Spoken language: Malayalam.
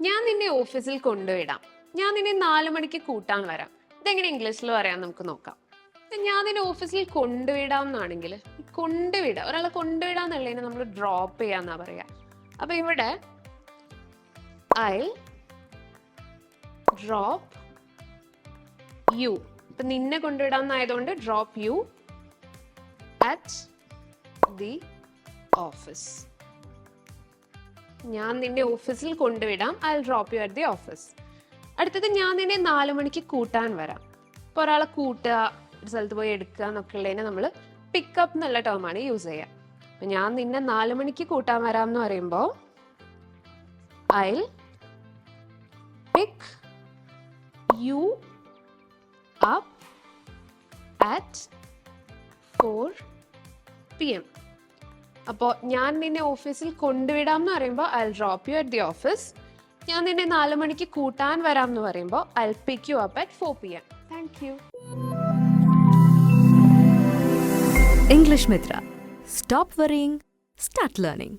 ഞാൻ നിന്നെ ഓഫീസിൽ കൊണ്ടുവിടാം. ഞാൻ നിന്നെ നാലു മണിക്ക് കൂട്ടാൻ വരാം. ഇതെങ്ങനെ ഇംഗ്ലീഷിൽ പറയാൻ നമുക്ക് നോക്കാം. ഞാൻ നിന്നെ ഓഫീസിൽ കൊണ്ടുവിടാം എന്നാണെങ്കിൽ കൊണ്ടുവിടാം. ഒരാളെ കൊണ്ടുവിടാം എന്നുള്ളതിനെ നമ്മൾ ഡ്രോപ്പ് ചെയ്യാന്നാ പറയാ. അപ്പൊ ഇവിടെ ഐ ഡ്രോപ്പ് യു ഇപ്പൊ നിന്നെ കൊണ്ടുവിടാന്നായതുകൊണ്ട് drop you at the office ഞാൻ നിന്നെ ഓഫീസിൽ കൊണ്ടുവിടാം. I drop you at the office അടുത്തത് ഞാൻ നിന്നെ നാല് മണിക്ക് കൂട്ടാൻ വരാം. ഇപ്പോൾ ഒരാളെ കൂട്ടുക ഒരു സ്ഥലത്ത് പോയി എടുക്കുക എന്നൊക്കെ ഉള്ളതിനെ നമ്മൾ പിക്കപ്പ് എന്നുള്ള ടേമാണ് യൂസ് ചെയ്യുക. അപ്പം ഞാൻ നിന്നെ നാല് മണിക്ക് കൂട്ടാൻ വരാം എന്ന് പറയുമ്പോൾ I you up at four P M അപ്പോൾ ഞാൻ നിന്നെ ഓഫീസിൽ കൊണ്ടുവിടാം എന്ന് പറയുമ്പോൾ I drop you at the office ഞാൻ നിന്നെ നാല് മണിക്ക് കൂട്ടാൻ വരാം എന്ന് പറയുമ്പോൾ I pick you up at four P M thank you English Mitra stop worrying start learning.